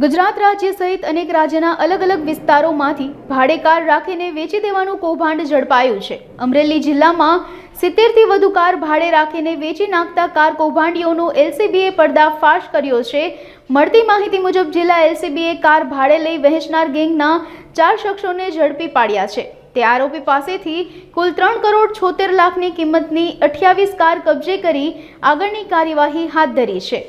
ગુજરાત રાજ્ય સહિત અનેક રાજ્યના અલગ અલગ વિસ્તારોમાંથી ભાડે કાર રાખીને વેચી દેવાનું કૌભાંડ ઝડપાયું છે. અમરેલી જિલ્લામાં સિત્તેરથી વધુ કાર ભાડે રાખીને વેચી નાખતા કાર કૌભાંડીઓનો એલસીબીએ પર્દાફાશ કર્યો છે. મળતી માહિતી મુજબ જિલ્લા એલસીબીએ કાર ભાડે લઈ વહેંચનાર ગેંગના ચાર શખ્સોને ઝડપી પાડ્યા છે. તે આરોપી પાસેથી કુલ ત્રણ કરોડ છોતેર લાખની કિંમતની અઠ્યાવીસ કાર કબજે કરી આગળની કાર્યવાહી હાથ ધરી છે.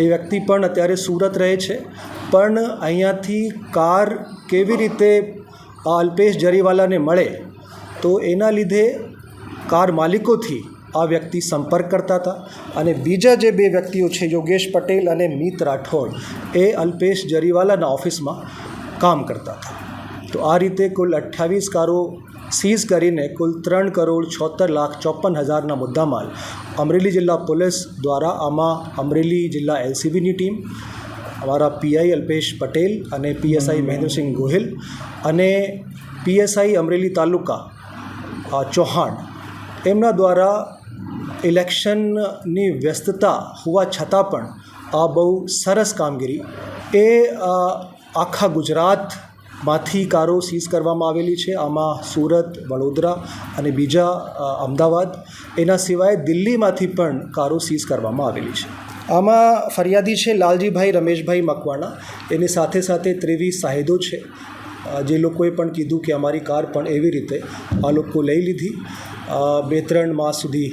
એ વ્યક્તિ પણ અત્યારે સુરત રહે છે. પણ અહીંયાથી કાર કેવી રીતે અલ્પેશ જરીવાલાને મળે, તો એના લીધે કાર માલિકોથી આ વ્યક્તિ સંપર્ક કરતા હતા. અને બીજા જે બે વ્યક્તિઓ છે, યોગેશ પટેલ અને મિત રાઠોડ, એ અલ્પેશ જરીવાલાના ઓફિસમાં કામ કરતા હતા. તો આ રીતે કુલ અઠ્ઠાવીસ કારો સીઝ કરીને કુલ ત્રણ કરોડ છોતેર લાખ ચોપન હજારના મુદ્દામાલ અમરેલી જિલ્લા પોલીસ દ્વારા આમાં અમરેલી જિલ્લા એલસીબીની ટીમ, અમારા પીઆઈ અલ્પેશ પટેલ અને પીએસઆઈ મહેન્દ્રસિંહ ગોહિલ અને પીએસઆઈ અમરેલી તાલુકા ચૌહાણ, એમના દ્વારા ઇલેક્શનની વ્યસ્તતા હોવા છતાં પણ આ બહુ સરસ કામગીરી. એ આખા આખા ગુજરાતમાંથી કારો સીઝ કરવામાં આવેલી છે. આમાં સુરત, વડોદરા અને બીજા અમદાવાદ એના સિવાય દિલ્હીમાંથી પણ કારો સીઝ કરવામાં આવેલી છે. આમાં ફરિયાદી છે લાલજીભાઈ રમેશભાઈ મકવાણા. એની સાથે સાથે ત્રેવીસ સાહેદો છે. જે લોકોએ પણ કીધું કે અમારી કાર પણ એવી રીતે આ લોકો લઈ લીધી. બે ત્રણ માસ સુધી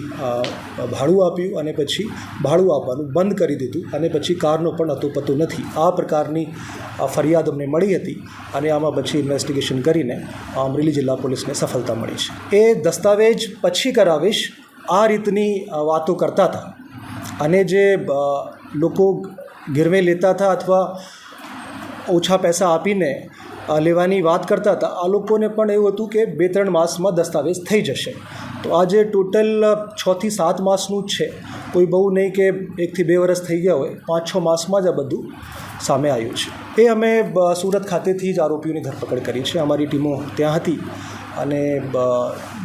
ભાડું આપ્યું અને પછી ભાડું આપવાનું બંધ કરી દીધું અને પછી કારનો પણ અતોપતો નથી. આ પ્રકારની ફરિયાદ અમને મળી હતી અને આમાં પછી ઇન્વેસ્ટિગેશન કરીને અમરેલી જિલ્લા પોલીસને સફળતા મળી છે. એ દસ્તાવેજ પછી કરાવીશ. આ રીતની વાતો કરતા હતા. અને જે લોકો ગીરવે લેતા હતા અથવા ઓછા પૈસા આપીને લેવાની વાત કરતા હતા, આ લોકોને પણ એવું હતું કે બે ત્રણ માસમાં દસ્તાવેજ થઈ જશે. તો આજે ટોટલ છથી સાત માસનું જ છે, કોઈ બહુ નહીં કે એકથી બે વર્ષ થઈ ગયા હોય, પાંચ છ માસમાં જ આ બધું સામે આવ્યું છે. એ અમે સુરત ખાતેથી જ આરોપીઓની ધરપકડ કરી છે. અમારી ટીમો ત્યાં હતી. અને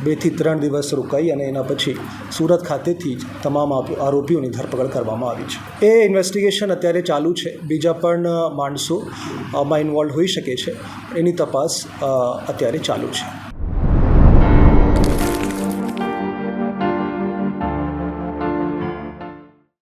બેથી ત્રણ દિવસ રોકાઈ અને એના પછી સુરત ખાતેથી જ તમામ આરોપીઓની ધરપકડ કરવામાં આવી છે. એ ઇન્વેસ્ટિગેશન અત્યારે ચાલુ છે. બીજા પણ માણસો આમાં ઇન્વોલ્વ હોઈ શકે છે. એની તપાસ અત્યારે ચાલુ છે.